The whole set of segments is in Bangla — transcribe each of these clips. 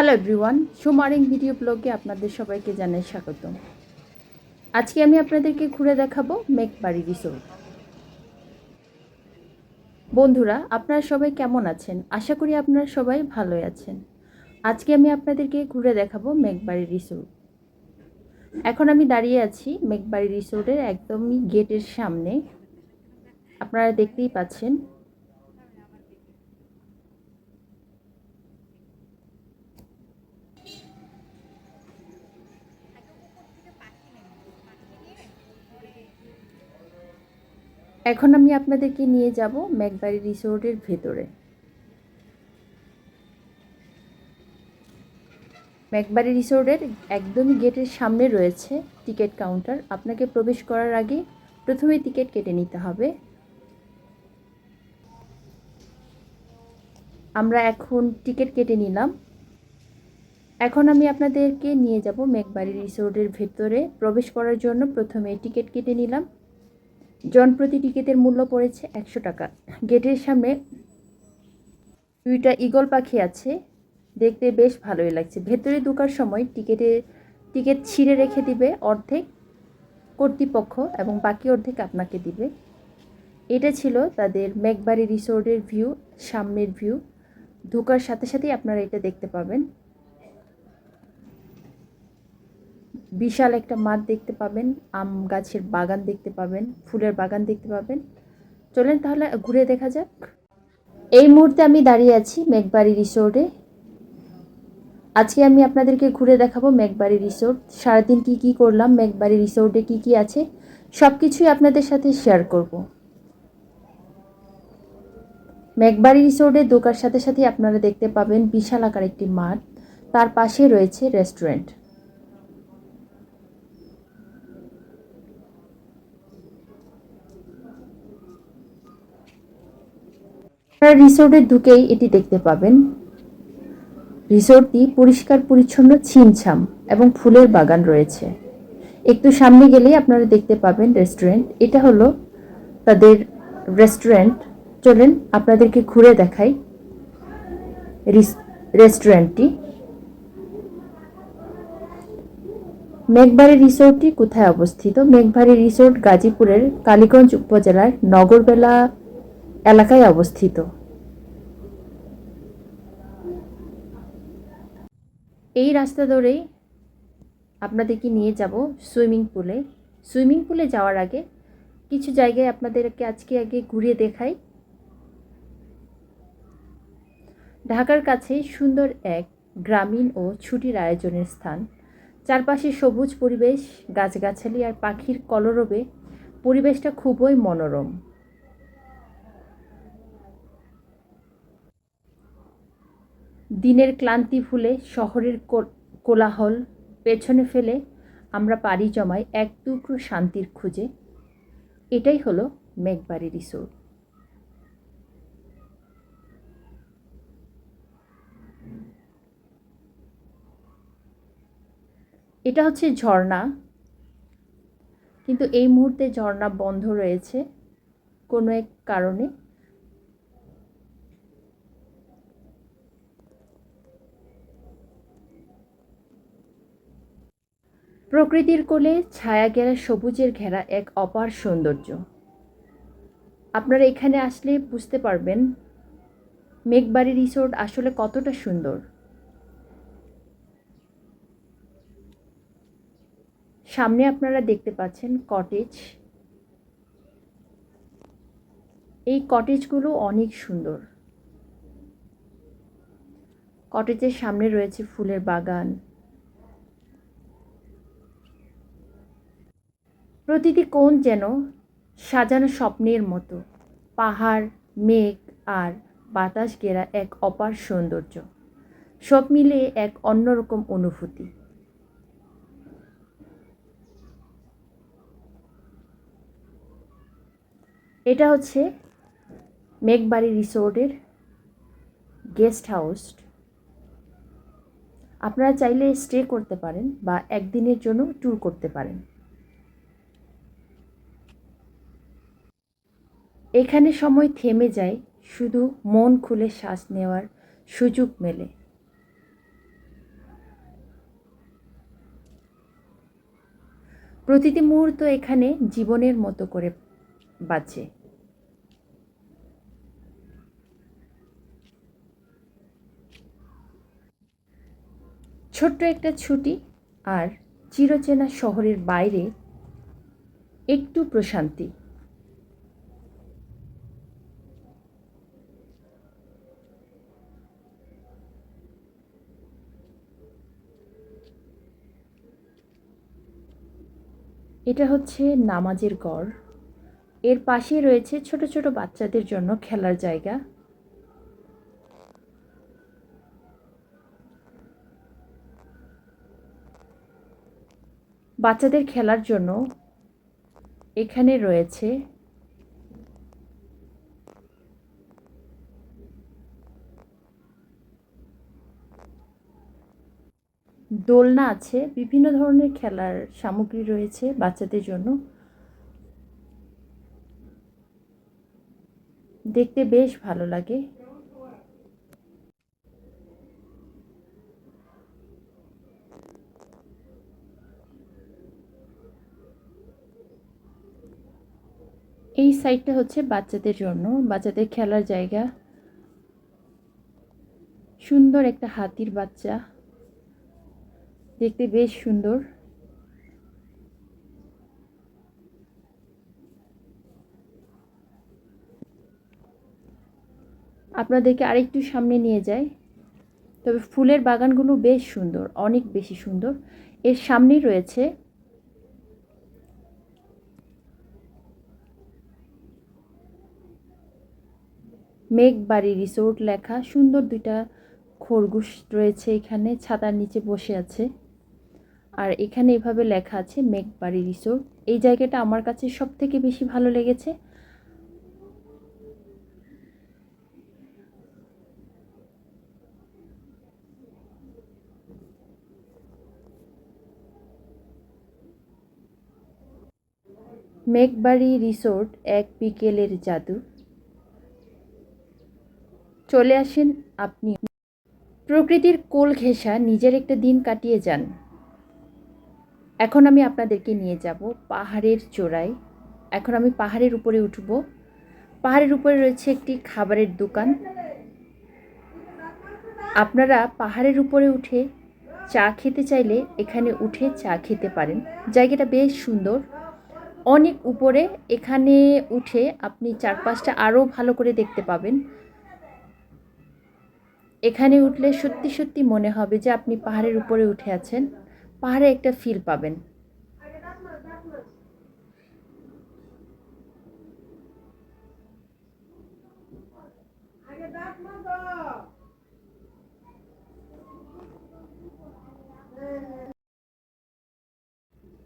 হ্যালো এভরিওয়ান সোমারিং ভিডিও ব্লগে আপনাদের সবাইকে জানাই স্বাগত আজকে আমি আপনাদেরকে ঘুরে দেখাবো মেঘবাড়ি রিসোর্ট বন্ধুরা, আপনারা সবাই কেমন আছেন? আশা করি আপনারা সবাই ভালোই আছেন। আজকে আমি আপনাদেরকে ঘুরে দেখাবো মেঘবাড়ি রিসোর্ট এখন আমি দাঁড়িয়ে আছি মেঘবাড়ি রিসোর্টের একদমই গেটের সামনে। আপনারা দেখতেই পাচ্ছেন এখন আমি আপনাদেরকে নিয়ে যাব মেঘবাড়ি রিসোর্টের ভেতরে। মেঘবাড়ি রিসোর্টের একদমই গেটের সামনে রয়েছে টিকিট কাউন্টার। আপনাকে প্রবেশ করার আগে প্রথমে টিকিট কেটে নিতে হবে। আমরা এখন টিকিট কেটে নিলাম। এখন আমি আপনাদেরকে নিয়ে যাব মেঘবাড়ি রিসোর্টের ভেতরে। প্রবেশ করার জন্য প্রথমে টিকিট কেটে নিলাম। জনপ্রতি টিকিটের মূল্য পড়েছে একশো টাকা। গেটের সামনে দুইটা ইগল পাখি আছে। দেখতে বেশ ভালোই লাগছে। ভেতরে ঢোকার সময় টিকিটে, টিকিট ছিঁড়ে রেখে দিবে অর্ধেক কর্তৃপক্ষ এবং বাকি অর্ধেক আপনাকে দিবে। এটা ছিল তাদের মেঘবাড়ি রিসোর্টের ভিউ, সামনের ভিউ। ঢোকার সাথে সাথেই আপনারা এটা দেখতে পাবেন। বিশাল একটা মাঠ দেখতে পাবেন, আম গাছের বাগান দেখতে পাবেন, ফুলের বাগান দেখতে পাবেন। চলেন তাহলে ঘুরে দেখা যাক। এই মুহূর্তে আমি দাঁড়িয়ে আছি মেঘবাড়ি রিসোর্টে। আজকে আমি আপনাদেরকে ঘুরে দেখাবো মেঘবাড়ি রিসোর্ট। সারাদিন কি কি করলাম, মেঘবাড়ি রিসোর্টে কি কি আছে সব কিছুই আপনাদের সাথে শেয়ার করব। মেঘবাড়ি রিসোর্টে দোকার সাথে সাথে আপনারা দেখতে পাবেন বিশাল আকার একটি মাঠ। তার পাশে রয়েছে রেস্টুরেন্ট। আপনারা রিসোর্টে ঢুকেই এটি দেখতে পাবেন। রিসোর্টটি পরিষ্কার, পরিচ্ছন্ন, ছিমছাম এবং ফুলের বাগান রয়েছে। একটু সামনে গেলেই আপনারা দেখতে পাবেন রেস্টুরেন্ট। এটা হলো তাদের রেস্টুরেন্ট। চলেন আপনাদেরকে ঘুরে দেখাই রেস্টুরেন্টটি। মেঘবাড়ি রিসোর্টটি কোথায় অবস্থিত? মেঘবাড়ি রিসোর্ট গাজীপুরের কালীগঞ্জ উপজেলার নগরবেলা এলাকায় অবস্থিত। এই রাস্তা ধরেই আপনাদেরকে নিয়ে যাব সুইমিং পুলে। সুইমিং পুলে যাওয়ার আগে কিছু জায়গায় আপনাদেরকে আজকে আগে ঘুরিয়ে দেখাই। ঢাকার কাছে সুন্দর এক গ্রামীণ ও ছুটির আয়োজনের স্থান। চারপাশে সবুজ পরিবেশ, গাছগাছালি আর পাখির কলরবে পরিবেশটা খুবই মনোরম। দিনের ক্লান্তি ভুলে শহরের কোলাহল পেছনে ফেলে আমরা পাড়ি জমাই এক টুকরো শান্তির খুঁজে। এটাই হলো মেঘবাড়ি রিসোর্ট। এটা হচ্ছে ঝর্ণা। কিন্তু এই মুহূর্তে ঝর্ণা বন্ধ রয়েছে কোনো এক কারণে। প্রকৃতির কোলে ছায়া ঘেরা সবুজের ঘেরা এক অপার সৌন্দর্য। আপনারা এখানে আসলে বুঝতে পারবেন মেঘবাড়ি রিসোর্ট আসলে কতটা সুন্দর। সামনে আপনারা দেখতে পাচ্ছেন কটেজ। এই কটেজগুলো অনেক সুন্দর। কটেজের সামনে রয়েছে ফুলের বাগান। প্রতিটি কোণ যেন সাজানো স্বপ্নের মতো। পাহাড়, মেঘ আর বাতাস ঘেরা এক অপার সৌন্দর্য। সব মিলে এক অন্যরকম অনুভূতি। এটা হচ্ছে মেঘবাড়ি রিসোর্টের গেস্ট হাউস। আপনারা চাইলে স্টে করতে পারেন বা একদিনের জন্য ট্যুর করতে পারেন। এখানে সময় থেমে যায়, শুধু মন খুলে শ্বাস নেওয়ার সুযোগ মেলে। প্রতিটি মুহূর্ত এখানে জীবনের মতো করে বাঁচে। ছোট্ট একটা ছুটি আর চিরচেনা শহরের বাইরে একটু প্রশান্তি। এটা হচ্ছে নামাজের গড়। এর পাশে রয়েছে ছোট ছোট বাচ্চাদের জন্য খেলার জায়গা। বাচ্চাদের খেলার জন্য এখানে রয়েছে দোলনা আছে, বিভিন্ন ধরনের খেলার সামগ্রী রয়েছে বাচ্চাদের জন্য। দেখতে বেশ ভালো লাগে। এই সাইডটা হচ্ছে বাচ্চাদের জন্য। বাচ্চাদের খেলার জায়গা। সুন্দর একটা হাতির বাচ্চা। দেখতে বেশ সুন্দর। আপনাদেরকে আরেকটু সামনে নিয়ে যাই। তবে ফুলের বাগানগুলো বেশ সুন্দর, অনেক বেশি সুন্দর। এর সামনেই রয়েছে মেঘবাড়ি রিসোর্ট লেখা। সুন্দর দুইটা খরগোশ রয়েছে এখানে, ছাতার নিচে বসে আছে। আর এখানে এভাবে লেখা আছে মেঘবাড়ি রিসোর্ট। এই জায়গাটা আমার কাছে সব থেকে বেশি ভালো লেগেছে। মেঘবাড়ি রিসোর্ট এক বিকেলের জাদু। চলে আসেন আপনি। প্রকৃতির কোল ঘেঁষা নিজের একটা দিন কাটিয়ে যান। এখন আমি আপনাদেরকে নিয়ে যাব পাহাড়ের চূড়ায়। এখন আমি পাহাড়ের উপরে উঠব। পাহাড়ের উপরে রয়েছে একটি খাবারের দোকান। আপনারা পাহাড়ের উপরে উঠে চা খেতে চাইলে এখানে উঠে চা খেতে পারেন। জায়গাটা বেশ সুন্দর। অনেক উপরে এখানে উঠে আপনি চারপাশটা আরও ভালো করে দেখতে পাবেন। এখানে উঠলে সত্যি সত্যি মনে হবে যে আপনি পাহাড়ের উপরে উঠে আছেন। পাহাড়ে একটা ফিল পাবেন।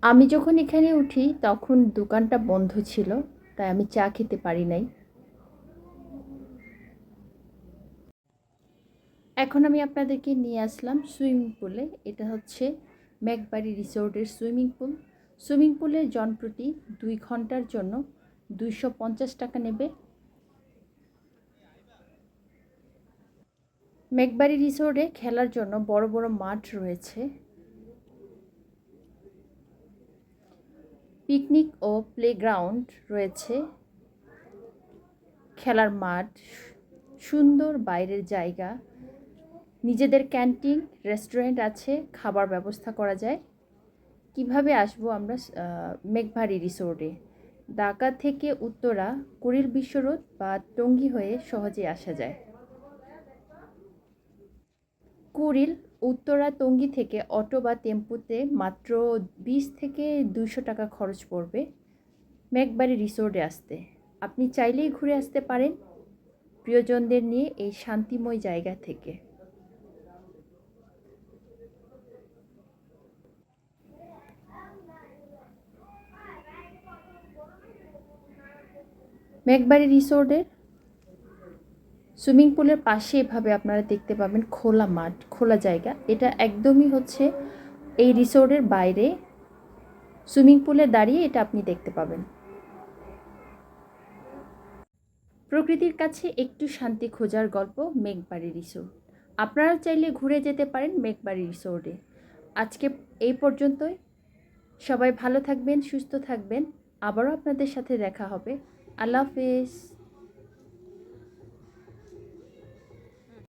আমি যখন এখানে উঠি, তখন দোকানটা বন্ধ ছিল, তাই আমি চা খেতে পারি নাই। এখন আমি আপনাদেরকে নিয়ে আসলাম সুইমিং পুলে। এটা হচ্ছে ম্যাকবাড়ি রিসোর্টের সুইমিং পুল। সুইমিং পুলের জনপ্রতি দুই ঘণ্টার জন্য দুইশো পঞ্চাশ টাকা নেবে। মেঘবাড়ি রিসোর্টে খেলার জন্য বড় বড় মাঠ রয়েছে। পিকনিক ও প্লেগ্রাউন্ড রয়েছে। খেলার মাঠ, সুন্দর বাইরের জায়গা নিজেদের ক্যান্টিন, রেস্টুরেন্ট আছে, খাবার ব্যবস্থা করা যায়। কীভাবে আসব আমরা মেঘভারি রিসোর্টে? ঢাকা থেকে উত্তরা, কুড়িল বিশ্ব রোড বা টঙ্গী হয়ে সহজে আসা যায়। কুড়িল, উত্তরা, টঙ্গী থেকে অটো বা টেম্পুতে মাত্র বিশ থেকে দুশো টাকা খরচ পড়বে মেঘবাড়ি রিসোর্টে আসতে। আপনি চাইলেই ঘুরে আসতে পারেন। প্রিয়জনদের নিয়ে এই শান্তিময় জায়গা থেকে। মেঘবাড়ি রিসোর্টের সুইমিং পুলের পাশে এভাবে আপনারা দেখতে পাবেন খোলা মাঠ, খোলা জায়গা। এটা একদমই হচ্ছে এই রিসোর্টের বাইরে। সুইমিং পুলে দাঁড়িয়ে এটা আপনি দেখতে পাবেন। প্রকৃতির কাছে একটু শান্তি খোঁজার গল্প মেঘবাড়ি রিসোর্ট। আপনারাও চাইলে ঘুরে যেতে পারেন মেঘবাড়ি রিসোর্টে। আজকে এই পর্যন্তই। সবাই ভালো থাকবেন, সুস্থ থাকবেন। আবারও আপনাদের সাথে দেখা হবে। আল্লাহ হাফেজ।